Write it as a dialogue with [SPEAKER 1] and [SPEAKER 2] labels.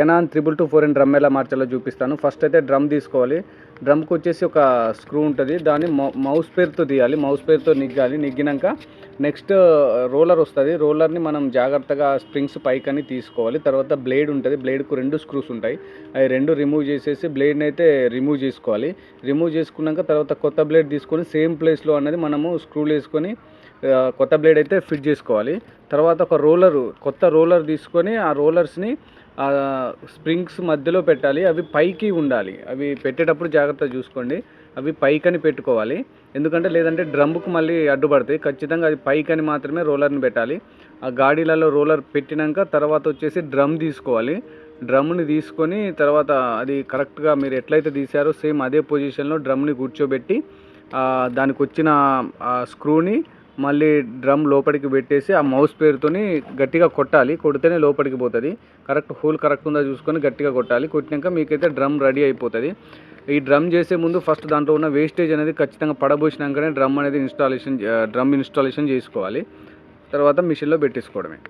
[SPEAKER 1] Canon triple two four and drum ఎలా మార్చాలో చూపిస్తాను. ఫస్ట్ అయితే డ్రమ్ తీసుకోవాలి. డ్రమ్కి వచ్చేసి ఒక స్క్రూ ఉంటుంది. దాన్ని మౌ- మౌస్ పేరుతో తీయాలి. మౌస్ పేరుతో నిగ్గాలి. నిగ్గినాక నెక్స్ట్ రోలర్ వస్తుంది. రోలర్ని మనం జాగ్రత్తగా స్ప్రింగ్స్ పైకని తీసుకోవాలి. తర్వాత బ్లేడ్ ఉంటుంది. బ్లేడ్కు రెండు స్క్రూస్ ఉంటాయి. అవి రెండు రిమూవ్ చేసేసి బ్లేడ్ని అయితే రిమూవ్ చేసుకోవాలి. రిమూవ్ చేసుకున్నాక తర్వాత కొత్త బ్లేడ్ తీసుకొని సేమ్ ప్లేస్లో అనేది మనము స్క్రూలు వేసుకొని కొత్త బ్లేడ్ అయితే ఫిట్ చేసుకోవాలి. తర్వాత ఒక రోలర్ కొత్త రోలర్ తీసుకొని ఆ రోలర్స్ని స్ప్రింగ్స్ మధ్యలో పెట్టాలి అవి పైకి ఉండాలి. అవి పెట్టేటప్పుడు జాగ్రత్త చూసుకోండి. అవి పైకని పెట్టుకోవాలి. ఎందుకంటే లేదంటే డ్రమ్కు మళ్ళీ అడ్డుపడతాయి. ఖచ్చితంగా అది పైకని మాత్రమే రోలర్ని పెట్టాలి. ఆ గాడీలలో రోలర్ పెట్టినాక తర్వాత వచ్చేసి డ్రమ్ తీసుకోవాలి. డ్రమ్ని తీసుకొని తర్వాత అది కరెక్ట్గా మీరు ఎట్లయితే తీసారో సేమ్ అదే పొజిషన్లో డ్రమ్ని కూర్చోబెట్టి దానికి వచ్చిన ఆ స్క్రూని మళ్ళీ డ్రమ్ లోపలికి పెట్టేసి ఆ మౌస్ పేరుతోని గట్టిగా కొట్టాలి. కొడితేనే లోపలికి పోతుంది. కరెక్ట్ హోల్ కరెక్ట్ ఉందా చూసుకొని గట్టిగా కొట్టాలి. కొట్టినాక మీకైతే డ్రమ్ రెడీ అయిపోతుంది. ఈ డ్రమ్ చేసే ముందు ఫస్ట్ దాంట్లో ఉన్న వేస్టేజ్ అనేది ఖచ్చితంగా పడబోసినాకనే డ్రమ్ అనేది ఇన్స్టాలేషన్ డ్రమ్ ఇన్స్టాలేషన్ చేసుకోవాలి. తర్వాత మిషన్లో పెట్టేసుకోవడమే.